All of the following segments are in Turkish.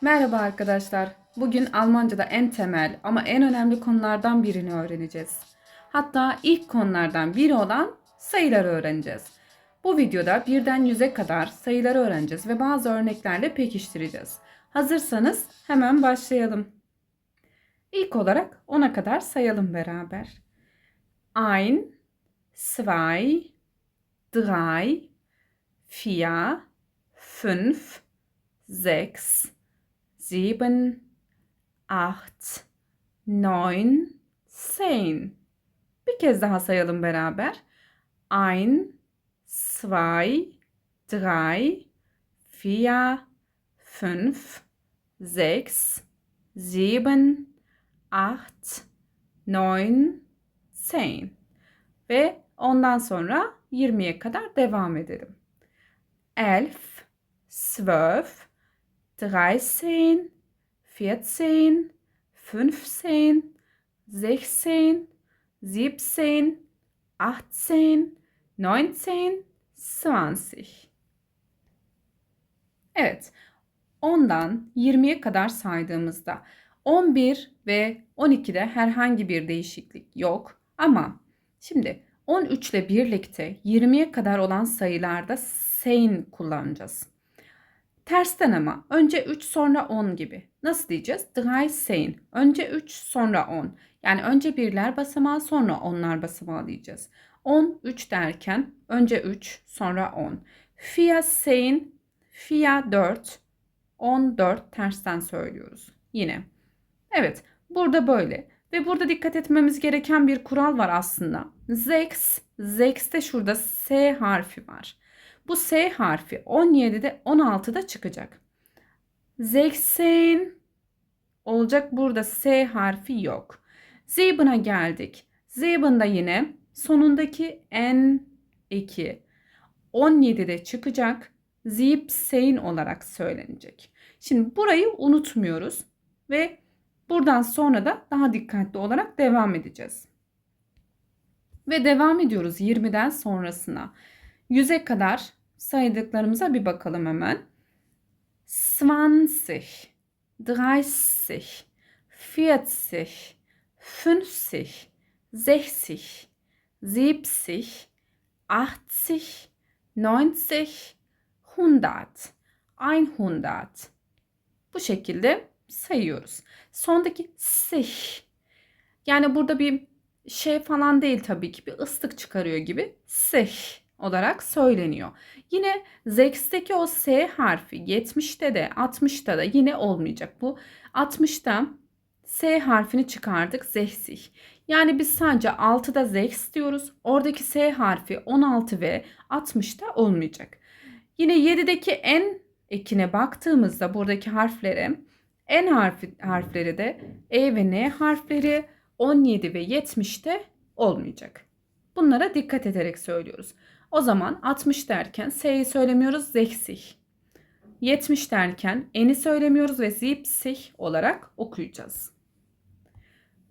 Merhaba arkadaşlar. Bugün Almanca'da en temel ama en önemli konulardan birini öğreneceğiz. Hatta ilk konulardan biri olan sayıları öğreneceğiz. Bu videoda birden yüze kadar sayıları öğreneceğiz ve bazı örneklerle pekiştireceğiz. Hazırsanız hemen başlayalım. İlk olarak 10'a kadar sayalım beraber. 1, 2, 3, 4, 5, 6, 7, 8, 9, 10. Bir kez daha sayalım beraber. 1, 2, 3, 4, 5, 6, 7, 8, 9, 10. Ve ondan sonra 20'ye kadar devam edelim. 11, 12, 13, 14, 15, 16, 17, 18, 19, 20. Evet. 10'dan 20'ye kadar saydığımızda 11 ve 12'de herhangi bir değişiklik yok. Ama şimdi 13 ile birlikte 20'ye kadar olan sayılarda sein kullanacağız. Tersten ama önce 3 sonra 10 gibi. Nasıl diyeceğiz? Sein. Önce 3 sonra 10. Yani önce birler basamağı sonra onlar basamağı diyeceğiz. 10 3 derken önce 3 sonra 10. Vier sein, vier 4, 14 tersten söylüyoruz. Yine. Evet burada böyle. Ve burada dikkat etmemiz gereken bir kural var aslında. Zex, Zex'te şurada S harfi var. Bu S harfi 17'de 16'da çıkacak. Zeksen olacak burada S harfi yok. Zeben'a geldik. Zeben'da yine sonundaki N 2 17'de çıkacak. Zipsein olarak söylenecek. Şimdi burayı unutmuyoruz ve buradan sonra da daha dikkatli olarak devam edeceğiz. Ve devam ediyoruz 20'den sonrasına. 100'e kadar saydıklarımıza bir bakalım hemen. 20, 30, 40, 50, 60, 70, 80, 90, 100, 100. Bu şekilde sayıyoruz. Sondaki sih. Yani burada bir şey falan değil tabii ki bir ıslık çıkarıyor gibi sih olarak söyleniyor. Yine Zex'teki o S harfi 70'te de 60'ta da yine olmayacak. Bu 60'ta S harfini çıkardık zehsih. Yani biz sadece 6'da zex diyoruz. Oradaki S harfi 16 ve 60'ta olmayacak. Yine 7'deki N ekine baktığımızda buradaki harflere N harfi, harfleri de E ve N harfleri 17 ve 70'te olmayacak. Bunlara dikkat ederek söylüyoruz. O zaman 60 derken S'yi söylemiyoruz zeksih. 70 derken N'i söylemiyoruz ve zipsih olarak okuyacağız.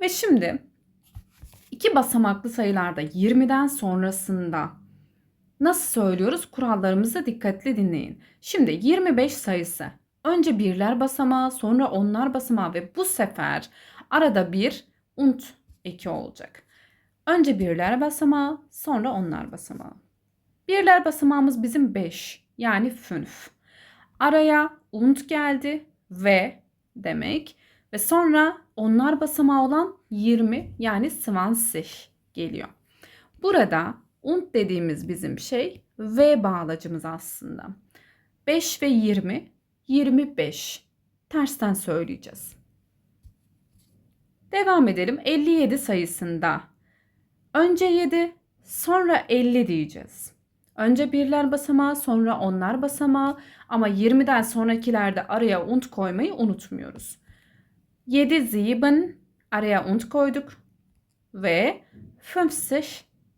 Ve şimdi iki basamaklı sayılarda 20'den sonrasında nasıl söylüyoruz? Kurallarımızı dikkatli dinleyin. Şimdi 25 sayısı önce birler basamağı sonra onlar basamağı ve bu sefer arada bir unt eki olacak. Önce birler basamağı sonra onlar basamağı. Birler basamağımız bizim 5 yani 5. Araya und geldi ve demek ve sonra onlar basamağı olan 20 yani 20 geliyor. Burada und dediğimiz bizim şey v bağlacımız aslında. 5 ve 20 25. Tersten söyleyeceğiz. Devam edelim. 57 sayısında önce 7 sonra 50 diyeceğiz. Önce birler basamağı sonra onlar basamağı ama 20'den sonrakilerde araya unt koymayı unutmuyoruz. 7 sieben araya unt koyduk ve 50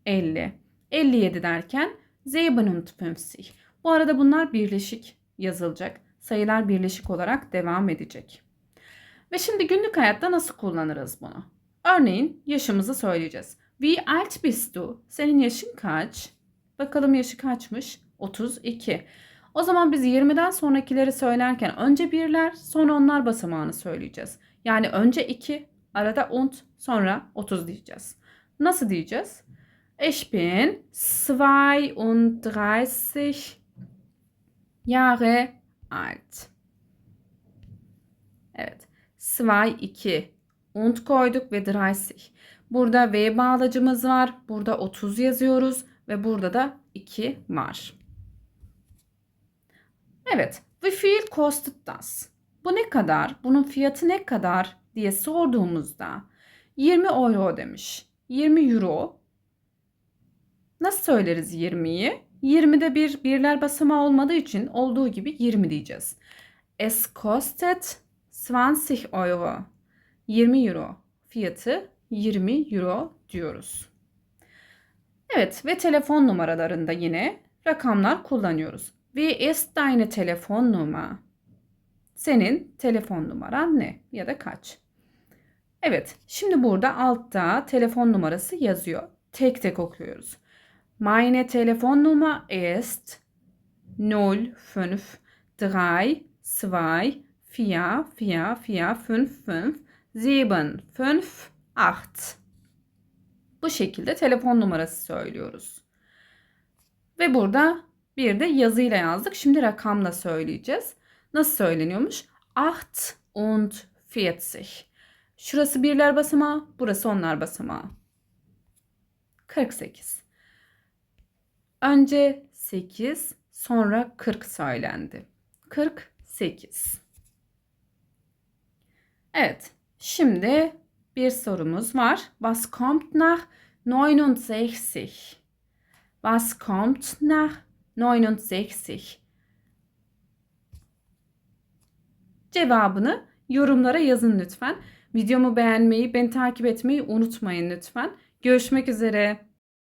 50. 57 derken 57. Bu arada bunlar birleşik yazılacak. Sayılar birleşik olarak devam edecek. Ve şimdi günlük hayatta nasıl kullanırız bunu? Örneğin yaşımızı söyleyeceğiz. Wie alt bist du? Senin yaşın kaç? Bakalım yaşı kaçmış? 32. O zaman biz 20'den sonrakileri söylerken önce birler sonra onlar basamağını söyleyeceğiz. Yani önce 2, arada und, sonra 30 diyeceğiz. Nasıl diyeceğiz? Ich bin 32 Jahre alt. Evet. 2, 2. Und koyduk ve 30. Burada V bağlacımız var. Burada 30 yazıyoruz ve burada da 2 var. Evet. Wie viel kostet das? Bu ne kadar? Bunun fiyatı ne kadar diye sorduğumuzda 20 euro demiş. 20 euro. Nasıl söyleriz 20'yi? 20'de bir birler basamağı olmadığı için olduğu gibi 20 diyeceğiz. Es kostet 20 euro. 20 euro. Fiyatı 20 euro diyoruz. Evet ve telefon numaralarında yine rakamlar kullanıyoruz. Wie ist deine Telefonnummer? Senin telefon numaran ne ya da kaç? Evet, şimdi burada altta telefon numarası yazıyor. Tek tek okuyoruz. Meine Telefonnummer ist 053 Bu şekilde telefon numarası söylüyoruz. Ve burada bir de yazıyla yazdık. Şimdi rakamla söyleyeceğiz. Nasıl söyleniyormuş? 8 und 40. Şurası birler basamağı, burası onlar basamağı. 48. Önce 8, sonra 40 söylendi. 48. Evet, şimdi bir sorumuz var. Was kommt nach 69? Was kommt nach 69? Cevabını yorumlara yazın lütfen. Videomu beğenmeyi, beni takip etmeyi unutmayın lütfen. Görüşmek üzere.